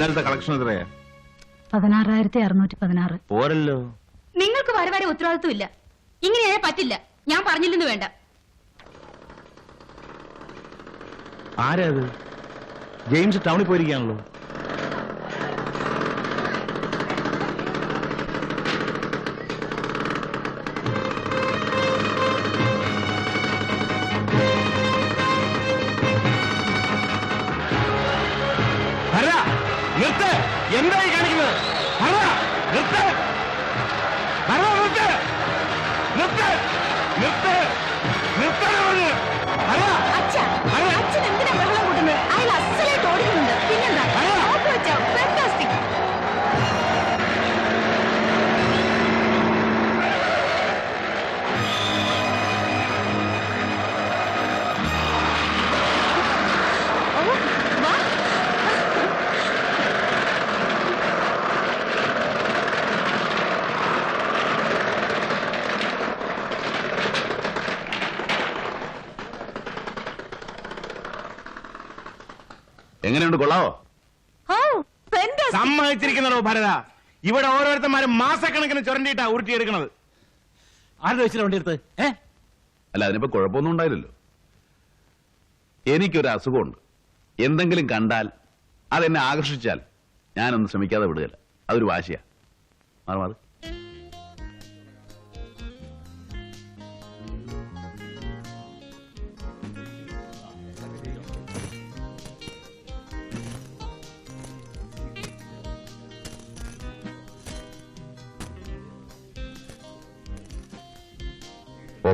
ഇന്നലത്തെ കളക്ഷൻ എത്രയാ? പതിനാറായിരത്തി അറുന്നൂറ്റി പതിനാറ്. പോരല്ലോ. നിങ്ങൾക്ക് വരെ വരെ ഉത്തരവാദിത്വം ഇല്ല ഇങ്ങനെയായ പറ്റില്ല. ഞാൻ പറഞ്ഞില്ലെന്ന് വേണ്ട. ആരാ അത് ജെയിംസ് ടൗണിൽ പോയിരിക്കാണല്ലോ நிறுத்த. எந்த காணிக்கணும் நிறுத்த. എങ്ങനെയുണ്ട് കൊള്ളാവോ? സമ്മതിച്ചിരിക്കുന്നതോ ഭരത. ഇവിടെ ഓരോരുത്തന്മാരും മാസക്കണക്കിന് ചുരണ്ടിയിട്ടാ ഉരുട്ടിയെടുക്കണത് ആരുടെ വെച്ചിട്ട് വണ്ടി എടുത്ത് ഏ? അല്ല അതിനിപ്പോ കുഴപ്പമൊന്നും ഉണ്ടായില്ലല്ലോ. എനിക്കൊരു അസുഖമുണ്ട്. എന്തെങ്കിലും കണ്ടാൽ അതെന്നെ ആകർഷിച്ചാൽ ഞാനൊന്നും ശ്രമിക്കാതെ വിടുകയില്ല. അതൊരു വാശിയാ. മാറി മാറി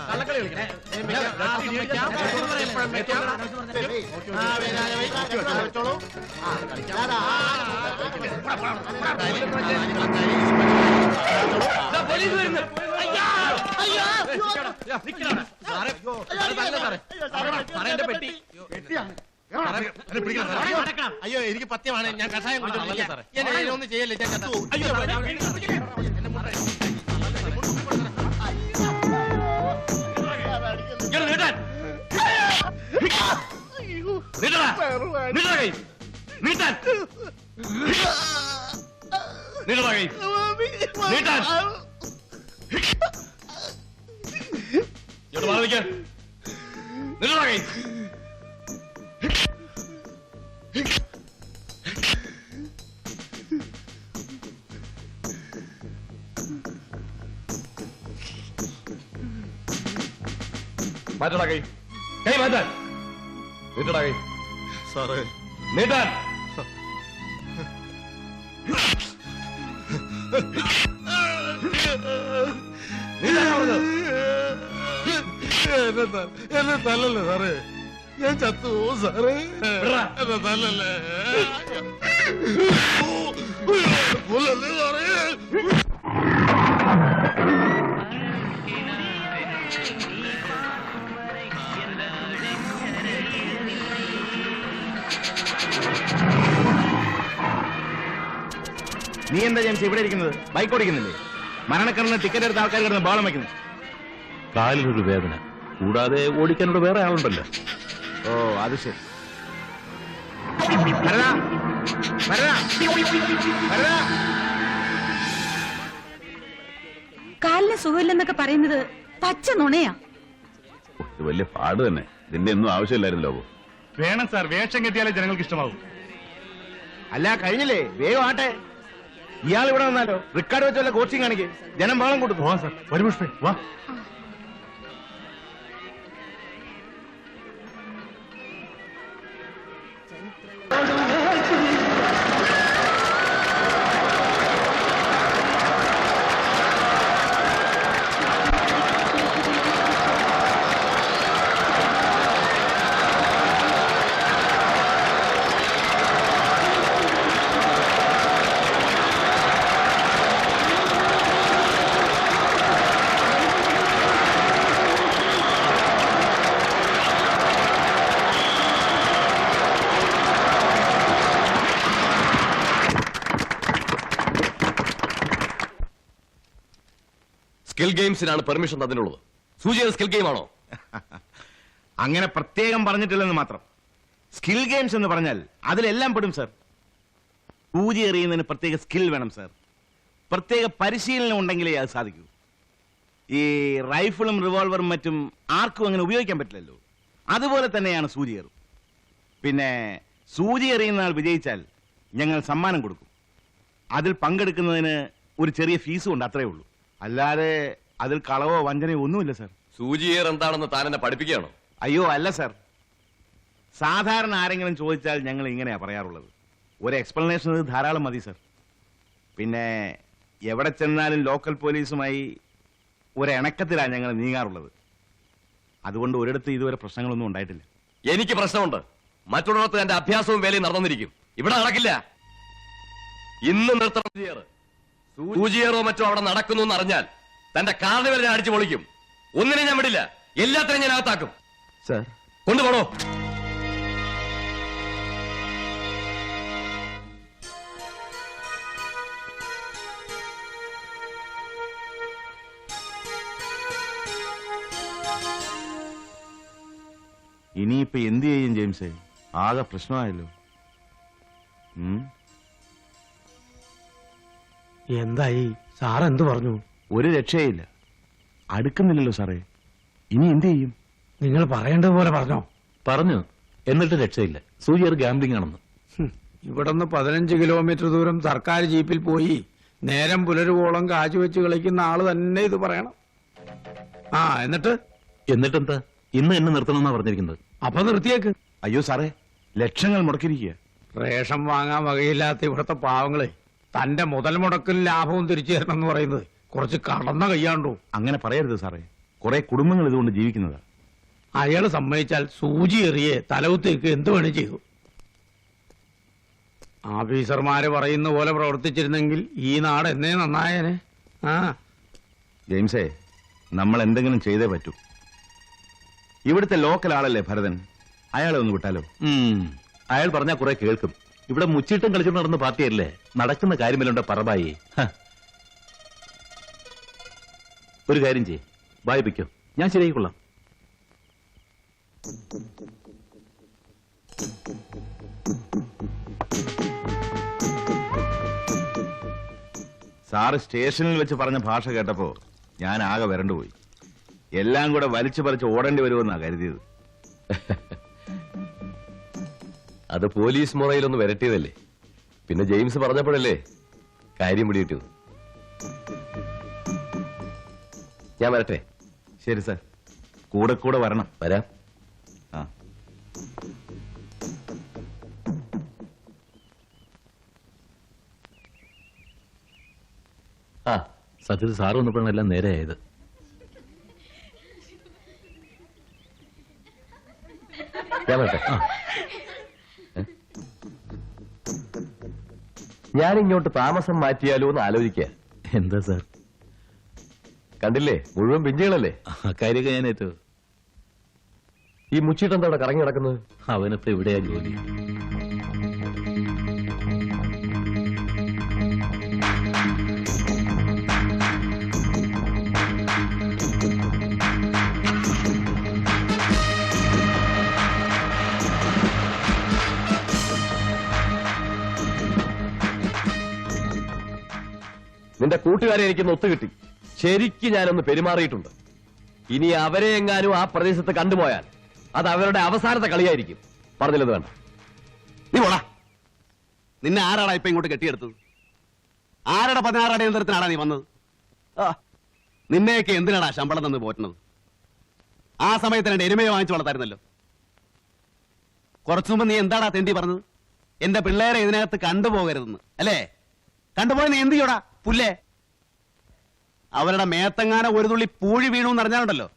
കള്ളക്കളി കളിക്കണേ. പോലീസ് വരുന്നു സാറേ പെട്ടി അയ്യോ എനിക്ക് പത്യമാണ് ഞാൻ കഷായം കുടിച്ചോളാം സാറേ. എന്നെ ഒന്നും ചെയ്യല്ലേ ഞാൻ മാറ്റടാ കൈ കൈ മാറ്റാൻ. നീട്ടടാ കൈ സാറേ. നീട്ടാൻ എന്നെ ത- എന്നെ തല്ലല്ലേ സാറേ? ഞാൻ ചത്തു പോകും സാറേ എന്നെ തല്ലല്ലേ. എന്താ ജെയിംസ് ഇവിടെ ഇരിക്കുന്നത്? ബൈക്ക് ഓടിക്കുന്നില്ലേ? മരണക്കിടന്ന് ടിക്കറ്റ് എടുത്ത ആൾക്കാർ കിടന്ന് ബഹളം വയ്ക്കുന്നു കാലിലൊരു വേദന. കൂടാതെ ഓടിക്കാനോട് വേറെ ആളുണ്ടല്ലോ. ഓ അത് ശരി. ഭരതാ, ഭരതാ, ഭരതാ. കാലിന് സുഖമില്ലെന്നൊക്കെ പറയുന്നത് പച്ച നുണയാ. ഇത് വലിയ പാട് തന്നെ. ഇതിന്റെ ഒന്നും ആവശ്യമില്ലായിരുന്നല്ലോ അപ്പോ വേണം സാർ വേഷം കെട്ടിയാലേ ജനങ്ങൾക്ക് ഇഷ്ടമാവും. അല്ല കഴിഞ്ഞില്ലേ? വേഗം ആട്ടെ. ഇയാൾ ഇവിടെ വന്നാലോ? റിക്കാർഡ് വെച്ചല്ല കോച്ചിങ് കാണിക്കേ. ജനം വേളം കൊടുത്തു വാ സർ. ഒരു പുഷ്പേ വാ. ഗെയിംസിനാണ് പെർമിഷൻ തന്നിട്ടുള്ളത്. സൂചിയുടെ സ്കിൽ ഗെയിം ആണോ അങ്ങനെ പ്രത്യേകം പറഞ്ഞിട്ടില്ലെന്ന് മാത്രം. സ്കിൽ ഗെയിംസ് എന്ന് പറഞ്ഞാൽ അതിലെല്ലാം പെടും സർ. പൂജ എറിയുന്നതിന് പ്രത്യേക സ്കിൽ വേണം സർ. പ്രത്യേക പരിശീലനം ഉണ്ടെങ്കിലേ അത് സാധിക്കൂ. ഈ റൈഫിളും റിവോൾവറും മറ്റും ആർക്കും അങ്ങനെ ഉപയോഗിക്കാൻ പറ്റില്ലല്ലോ. അതുപോലെ തന്നെയാണ് സൂചിയേറും പിന്നെ സൂചി എറിയുന്ന ആൾ വിജയിച്ചാൽ ഞങ്ങൾ സമ്മാനം കൊടുക്കും. അതിൽ പങ്കെടുക്കുന്നതിന് ഒരു ചെറിയ ഫീസും ഉണ്ട് അത്രയേ ഉള്ളൂ. അല്ലാതെ അതിൽ കളവോ വഞ്ചനയോ ഒന്നുമില്ല സർ. സൂചിയേർ എന്താണെന്ന് താൻ എന്നെ പഠിപ്പിക്കുകയാണോ? അയ്യോ അല്ല സർ. സാധാരണ ആരെങ്കിലും ചോദിച്ചാൽ ഞങ്ങൾ ഇങ്ങനെയാ പറയാറുള്ളത്. ഒരു എക്സ്പ്ലനേഷൻ ഇത് ധാരാളം മതി സർ. പിന്നെ എവിടെ ചെന്നാലും ലോക്കൽ പോലീസുമായി ഒരു ഇണക്കത്തിലാണ് ഞങ്ങൾ നീങ്ങാറുള്ളത്. അതുകൊണ്ട് ഒരിടത്ത് ഇതുവരെ പ്രശ്നങ്ങളൊന്നും ഉണ്ടായിട്ടില്ല. എനിക്ക് പ്രശ്നമുണ്ട്. മറ്റുള്ളവർക്ക് എന്റെ അഭ്യാസവും വേലയും നടന്നിരിക്കും ഇവിടെ നടക്കില്ല. ഇന്ന് നിർത്തണം സൂചിയേറ് മറ്റോ അവിടെ നടക്കുന്നു എന്ന് തന്റെ കാർണിവൽ ഞാൻ അടിച്ചു പൊളിക്കും. ഒന്നിനെ ഞാൻ വിടില്ല. എല്ലാത്തിനും ഞാൻ അകത്താക്കും. സർ. കൊണ്ടുപോണോ ഇനിയിപ്പോ എന്ത് ചെയ്യും ജെയിംസേ? ആകെ പ്രശ്നമായല്ലോ. ഉം? എന്തായി? സാറെന്ത് എന്ത് പറഞ്ഞു? ഒരു രക്ഷയില്ല. അടുക്കുന്നില്ലല്ലോ സാറേ. ഇനി എന്ത് ചെയ്യും? നിങ്ങൾ പറയേണ്ടതുപോലെ പറഞ്ഞോ? പറഞ്ഞു. എന്നിട്ട് രക്ഷയില്ല. സൂചിയർ ഗാംബ്ലിംഗ് ആണെന്ന്. ഇവിടുന്ന് പതിനഞ്ച് കിലോമീറ്റർ ദൂരം സർക്കാർ ജീപ്പിൽ പോയി നേരം പുലരുവോളം കാശ് വെച്ച് കളിക്കുന്ന ആൾ തന്നെ ഇത് പറയണം. ആ എന്നിട്ട്? എന്നിട്ടെന്താ? ഇന്ന് എന്നെ നിർത്തണമെന്നാ പറഞ്ഞിരിക്കുന്നത്. അപ്പൊ നിർത്തിയേക്ക്. അയ്യോ സാറേ ലക്ഷങ്ങൾ മുടക്കിയിരിക്കുക. റേഷൻ വാങ്ങാൻ വകയില്ലാത്ത ഇവിടുത്തെ പാവങ്ങളെ തന്റെ മുതൽ മുടക്കും ലാഭവും തിരിച്ചു തരണം എന്ന് പറയുന്നത് കുറച്ച് കടന്ന കയ്യാണ്ടോ? അങ്ങനെ പറയരുത് സാറേ. കുറെ കുടുംബങ്ങൾ ഇതുകൊണ്ട് ജീവിക്കുന്നതാ. അയാൾ സമ്മതിച്ചാൽ സൂചി എറിയെ തലവുത്തേക്ക് എന്ത് വേണേ ചെയ്തു. ഓഫീസർമാര് പറയുന്ന പോലെ പ്രവർത്തിച്ചിരുന്നെങ്കിൽ ഈ നാട് എന്നേ നന്നായനെ. ആ. ജെയിംസേ നമ്മൾ എന്തെങ്കിലും ചെയ്തേ പറ്റൂ. ഇവിടുത്തെ ലോക്കൽ ആളല്ലേ ഭരതൻ? അയാളെ ഒന്ന് വിട്ടാലോ? അയാൾ പറഞ്ഞാൽ കുറെ കേൾക്കും. ഇവിടെ മുച്ചിട്ടും കളിച്ചും നടന്ന പാർട്ടിയല്ലേ? നടക്കുന്ന കാര്യമല്ലുണ്ട് പറബായി. ഒരു കാര്യം ചെയ്യേ. വായിപ്പിക്കോ. ഞാൻ ശരിയായിക്കൊള്ളാം സാറ് സ്റ്റേഷനിൽ വെച്ച് പറഞ്ഞ ഭാഷ കേട്ടപ്പോ ഞാൻ ആകെ വരണ്ടുപോയി എല്ലാം കൂടെ വലിച്ചു പറിച്ച് ഓടേണ്ടി വരുമെന്നാ കരുതിയത്. അത് പോലീസ് മുറയിലൊന്ന് വരട്ടിയതല്ലേ? പിന്നെ ജെയിംസ് പറഞ്ഞപ്പോഴല്ലേ കാര്യം പിടികിട്ടത് ഞാൻ വരട്ടെ. ശരി സാർ. കൂടെ കൂടെ വരണം. വരാം. ആ. ആ സത്യത്തിൽ സാറ് വന്നപ്പോഴാണ് എല്ലാം നേരെയായത് ഞാൻ വരട്ടെ. ഞാൻ ഇങ്ങോട്ട് താമസം മാറ്റിയാലോ എന്ന് ആലോചിക്കുക എന്താ സാർ? കണ്ടില്ലേ? മുഴുവൻ പിഞ്ചുകളല്ലേ കരുക കാര്യമൊക്കെ ഞാൻ ഏറ്റു. ഈ മുച്ചിട്ട് എന്താ കറങ്ങി നടക്കുന്നത്? അവനിപ്പോ ഇവിടെയാ ജോലി. നിന്റെ കൂട്ടുകാരെ എനിക്കൊന്ന് ഒത്തുകിട്ടി. ശരിക്ക് ഞാനൊന്ന് പെരുമാറിയിട്ടുണ്ട്. ഇനി അവരെ എങ്ങാനും ആ പ്രദേശത്ത് കണ്ടുപോയാൽ അത് അവരുടെ അവസാനത്തെ കളിയായിരിക്കും. പറഞ്ഞില്ലത് വേണ്ട നീ പോടാ. നിന്നെ ആരാടാ ഇപ്പൊ ഇങ്ങോട്ട് കെട്ടിയെടുത്തത്? ആരുടെ പതിനാറാടെ നേതൃത്വത്തിനാടാ നീ വന്നത്? നിന്നെയൊക്കെ എന്തിനാടാ ശമ്പളം തന്ന് പോറ്റുന്നത്? ആ സമയത്ത് രണ്ട് എരുമയെ വാങ്ങിച്ചു വളർത്തായിരുന്നല്ലോ. കുറച്ചു മുമ്പ് നീ എന്താടാ തെണ്ടി പറഞ്ഞത്? എന്റെ പിള്ളേരെ ഇതിനകത്ത് കണ്ടുപോകരുതെന്ന് അല്ലേ? കണ്ടുപോയി നീ എന്ത് ചെയ്യോടാ പുല്ലേ? അവരുടെ മേത്തങ്ങാന ഒരു തുള്ളി പൂഴി വീണു എന്ന് അറിഞ്ഞാലുണ്ടല്ലോ.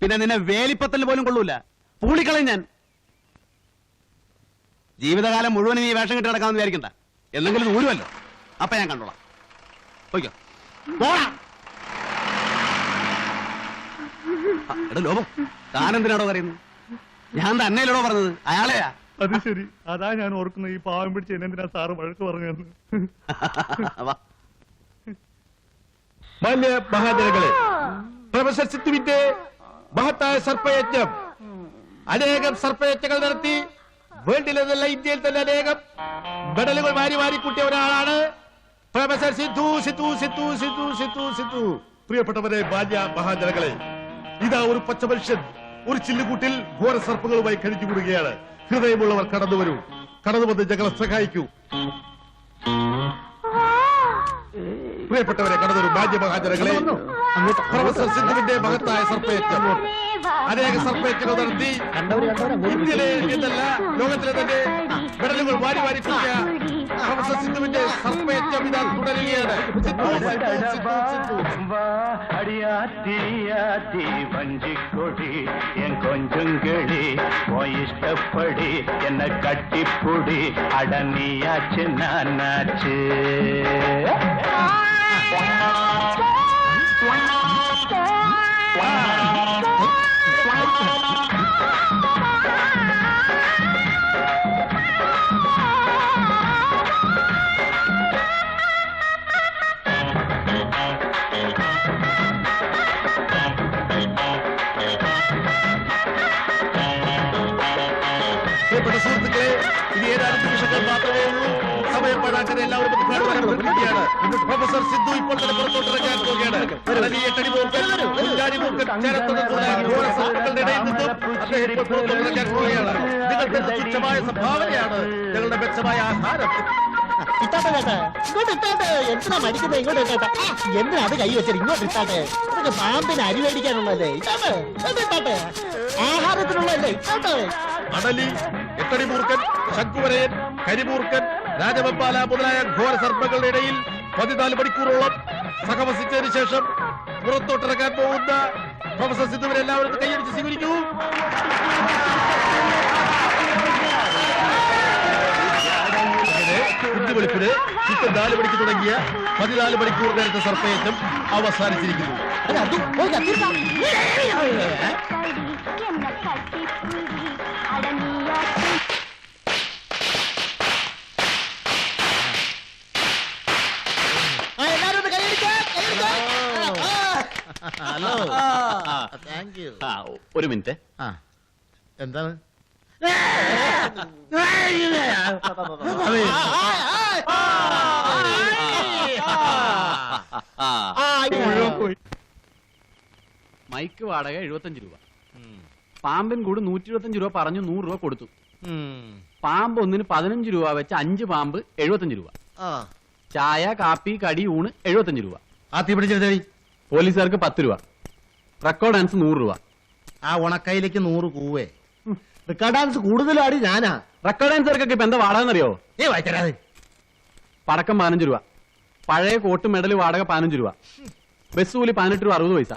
പിന്നെ നിന്നെ വേലിപ്പത്തൽ പോലും കൊള്ളൂല. പൂളിക്കളയും ഞാൻ. ജീവിതകാലം മുഴുവൻ നീ വേഷം കെട്ടി നടക്കാമെന്ന് വിചാരിക്കണ്ട. എന്തെങ്കിലും ഊരുമല്ലോ. അപ്പൊ ഞാൻ കണ്ടോളാം. പോയിക്കോ. പോടാ. എടാ താനെന്തിനാടോ പറയുന്നു? ഞാൻ തന്നെയല്ലോ പറഞ്ഞത്? അയാളെയാ? അത് ശരി. അതാ ഞാൻ ഓർക്കുന്നത് ഈ പാവം പിടിച്ച് എന്നെന്തിനാ സാറ് വഴക്ക് പറഞ്ഞു വാ. മാന്യ മഹാജനങ്ങളെ പ്രൊഫസർ സിത്തുവിന്റെ മഹത്തായ സർപ്പയജ്ഞം. അനേകം സർപ്പയജ്ഞങ്ങൾ നടത്തി വേൾഡിലെന്നല്ല ഇന്ത്യയിൽ തന്നെ അനേകം മെഡലുകൾ വാരി വാരി കൂട്ടിയ ഒരാളാണ് പ്രൊഫസർ സിദ്ധു സിദ്ധു സിദ്ധു സിദ്ധു സിദ്ധു സിദ്ധു. പ്രിയപ്പെട്ടവരെ മാന്യ മഹാജനങ്ങളെ ഇതാ ഒരു പച്ച മനുഷ്യൻ ഒരു ചില്ലുകൂട്ടിൽ ഘോര സർപ്പങ്ങളുമായി കഴിഞ്ഞുകൂടുകയാണ് ഹൃദയമുള്ളവർ കടന്നു വരൂ കടന്നു വന്ന് ഞങ്ങളെ സഹായിക്കൂ. പ്രിയപ്പെട്ടവരെ കടന്നൊരു മഹാജനങ്ങളെ പ്രൊഫസർ സിദ്ധുവിന്റെ മഹത്തായ സർപ്പയറ്റം അനേക സർപ്പയറ്റങ്ങൾ നടത്തി ഇന്ത്യയിലെ എന്നല്ല ലോകത്തിലെ തന്നെ മെഡലുകൾ വാരി വാരി കൂട്ടിയ പ്രൊഫസർ സിന്ധുവിന്റെ സർപ്പയറ്റം ഇതാ തുടരുകയാണ്. വഞ്ചിക്കൊടി എൻ ഇഷ്ടപ്പടി എന്നെ കട്ടിപ്പൊടി അടങ്ങിയാച്ച് നാനാച്ച്. സമയം പാഴാക്കാൻ എല്ലാവരും ഒന്ന് പ്രൊഫസർ സിദ്ധു ഇപ്പോൾ തന്നെ പുറത്തോട്ടിറങ്ങാൻ പോവുകയാണ്. വലിയ കടിമൂർക്കൻ കുഞ്ഞാടിമൂർക്കൻ ചേരത്തത് തുടങ്ങി ഘോര സർപ്പങ്ങളുടെ ഇടയിൽ നിന്നും അദ്ദേഹം ഇപ്പോൾ പുറത്തോട്ടിറങ്ങാൻ പോവുകയാണ്. നിങ്ങൾക്ക് തുച്ഛമായ സംഭാവനയാണ് ഞങ്ങളുടെ മെച്ചമായ ആഹാരം. ഇട്ടാട്ടെ ചേട്ടാ ഇങ്ങോട്ട് ഇട്ടാട്ടെ എന്തിനാ മടിക്കുന്നത് ഇങ്ങോട്ട് ഇട്ടാട്ടെ ആ, എന്തിനാ അത് കൈ വെച്ചത് ഇങ്ങോട്ട് ഇട്ടാട്ടെ അതൊക്കെ പാമ്പിന് അരി മേടിക്കാനുള്ളതല്ലേ? ഇട്ടാട്ടെ ആഹാരത്തിനുള്ളതല്ലേ? ഇട്ടാട്ടെ അടലി എട്ടടിമൂർക്കൻ ശംഖുവരയൻ കരിമൂർക്കൻ രാജവെപ്പാല മുതലായ ഘോര സർപ്പങ്ങളുടെ ഇടയിൽ പതിനാല് മണിക്കൂറോളം സഹവസിച്ചതിന് ശേഷം പുറത്തോട്ടിറക്കാൻ പോകുന്ന പ്രൊഫസർ സിദ്ധുവിനെ എല്ലാവരും കൈയടിച്ച് സ്വീകരിക്കൂ. അങ്ങനെ കുഞ്ഞുവെളുപ്പിന് ചിത്തം നാല് മണിക്ക് തുടങ്ങിയ പതിനാല് മണിക്കൂർ നേരത്തെ സർപ്പയറ്റം അവസാനിച്ചിരിക്കുന്നു. ഹലോ. താങ്ക് യു ആ, ഒരു മിനിറ്റ്. ആ. എന്താണ്? മൈക്ക് വാടക എഴുപത്തഞ്ച് രൂപ. പാമ്പൻ കൂട് നൂറ്റി ഇരുപത്തഞ്ച് രൂപ പറഞ്ഞു നൂറ് രൂപ കൊടുത്തു. പാമ്പ് ഒന്നിന് പതിനഞ്ച് രൂപ വെച്ച് അഞ്ച് പാമ്പ് എഴുപത്തഞ്ച് രൂപ. ആ. ചായ കാപ്പി കടി ഊണ് എഴുപത്തഞ്ച് രൂപ. ആ തീ പിടിച്ചെടുത്തേടി പോലീസുകാർക്ക് പത്ത് രൂപ. റെക്കോർഡ് ഡാൻസ് നൂറ് രൂപ. ആ ഉണക്കയിലേക്ക് നൂറ് കൂവേ. റെക്കോർഡ് ഡാൻസ് കൂടുതലാടി ഞാനാ. റെക്കോർഡ് ഡാൻസർക്കൊക്കെ ഇപ്പൊ എന്താ വാടക അറിയോ ഏ വായിക്കരാതെ പടക്കം പതിനഞ്ച് രൂപ. പഴയ കോട്ട് മെഡൽ വാടക പതിനഞ്ച് രൂപ. ബസ് കൂലി പതിനെട്ട് രൂപ അറുപത് പൈസ.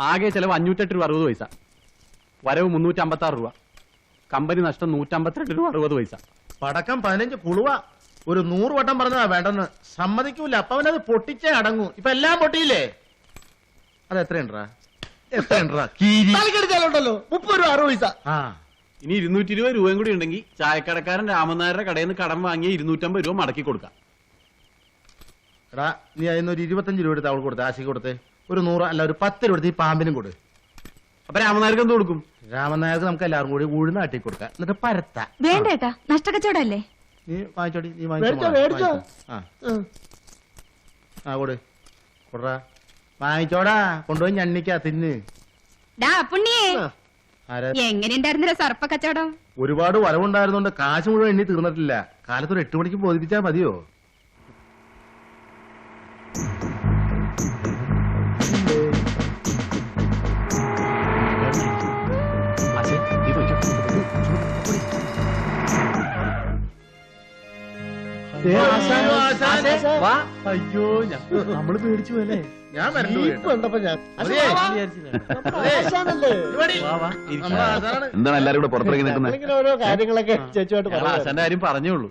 ആകെ ചെലവ് അഞ്ഞൂറ്റെട്ട് രൂപ അറുപത് പൈസ. വരവ് മുന്നൂറ്റി അമ്പത്തി ആറ് രൂപ. കമ്പനി നഷ്ടം നൂറ്റമ്പത്തിരണ്ട് രൂപ അറുപത് പൈസ. പടക്കം പതിനഞ്ച് കുളുവ. ഒരു നൂറ് വട്ടം പറഞ്ഞതാ വേണ്ടെന്ന്. സമ്മതിക്കൂല. അപ്പൊ അവനത് പൊട്ടിച്ചേ അടങ്ങൂ. ഇപ്പൊ എല്ലാം പൊട്ടിയില്ലേ? അത് എത്രയുണ്ടാ? എത്രയുണ്ടാ? കീരി. തലക്കെടുത്താലുണ്ടല്ലോ. മുപ്പത് രൂപ അറുപത് പൈസ. ആ. ഇനി ഇരുന്നൂറ്റി ഇരുപത് രൂപയും കൂടി ഉണ്ടെങ്കിൽ ചായക്കടക്കാരൻ രാമനായരുടെ കടയിൽ നിന്ന് കടം വാങ്ങിയ ഇരുന്നൂറ്റമ്പത് രൂപ മടക്കി കൊടുക്കാം. എടാ നീ അതിന് ഒരു ഇരുപത്തഞ്ച് രൂപ എടുത്ത് അവൾ കൊടുത്ത് ആശയ്ക്ക് കൊടുത്ത്. ഒരു നൂറ് അല്ല ഒരു പത്ത് രൂപ എടുത്ത് ഈ പാമ്പിനും കൊടു. അപ്പൊ രാമനായർക്ക് എന്ത് കൊടുക്കും? രാമനായർക്ക് നമുക്ക് എല്ലാവർക്കും കൂടി ഉഴുന്ന് ആട്ടി കൊടുക്കാം. എന്നിട്ട് പരത്താ. വേണ്ട ഏട്ടാ നഷ്ടക്കച്ചവടല്ലേ നീ വാങ്ങിച്ചോടി നീ മേടിച്ചോ, വാങ്ങിച്ചോ. മേടിച്ചോ. ആ ആ കൊടു. കൊടുറാ വാങ്ങിച്ചോടാ കൊണ്ടുപോയി ഞണ്ണിക്കാ തിന്ന് ഡാ പുണ്ണിയേ ആരാ? എങ്ങനെയുണ്ടായിരുന്നില്ല സർപ്പ കച്ചവടം? ഒരുപാട് വരവുണ്ടായിരുന്നോണ്ട് കാശ് മുഴുവൻ എണ്ണി തീർന്നിട്ടില്ല. കാലത്ത് ഒരു എട്ട് മണിക്ക് ബോധിപ്പിച്ചാ മതിയോ? അയ്യോ നമ്മൾ പേടിച്ചു പോലെ ഞാൻ വരണ്ടു ജീപ്പ് കണ്ടപ്പോ ഞാൻ അതെ. നമ്മുടെ എന്താണ് എല്ലാരും കൂടെ പുറത്തിറങ്ങി നിൽക്കുന്നത്? നമ്മളിങ്ങനെ ഓരോ കാര്യങ്ങളൊക്കെ ചേച്ചുമായിട്ട് ഞങ്ങൾ പറയാം ആശാന്റെ കാര്യം പറഞ്ഞേ ഉള്ളൂ.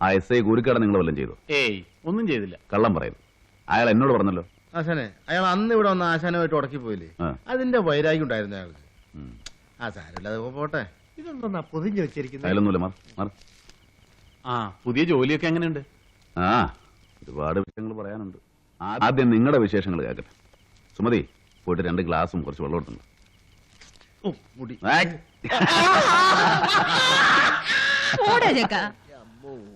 ആ. എസ് ഐ കൂരിക്കട നിങ്ങൾ വല്ലതും ചെയ്തു? ഏയ് ഒന്നും ചെയ്തില്ല. കള്ളം പറയുന്നു അയാൾ എന്നോട് പറഞ്ഞല്ലോ. ആശാനെ അയാൾ അന്ന് ഇവിടെ വന്ന് ആശാനുമായിട്ട് ഉടക്കി പോയില്ലേ? ആ. അതിന്റെ വൈരാഗ്യം ഉണ്ടായിരുന്നു അയാൾക്ക്. ഉം. ആ സാരമില്ല അത് പോട്ടെ. ഇതൊന്നും പൊതിഞ്ഞു വെച്ചിരിക്കുന്നു അയാളൊന്നുമില്ല മാർ മാർ ആ. പുതിയ ജോലിയൊക്കെ എങ്ങനെയുണ്ട്? ആ ഒരുപാട് വിഷയങ്ങൾ പറയാനുണ്ട്. ആദ്യം നിങ്ങളുടെ വിശേഷങ്ങൾ കേൾക്കട്ടെ. സുമതി പോയിട്ട് രണ്ട് ഗ്ലാസും കുറച്ച് വെള്ളം എടുത്തുണ്ട് ഓടാ ചേക്കാ.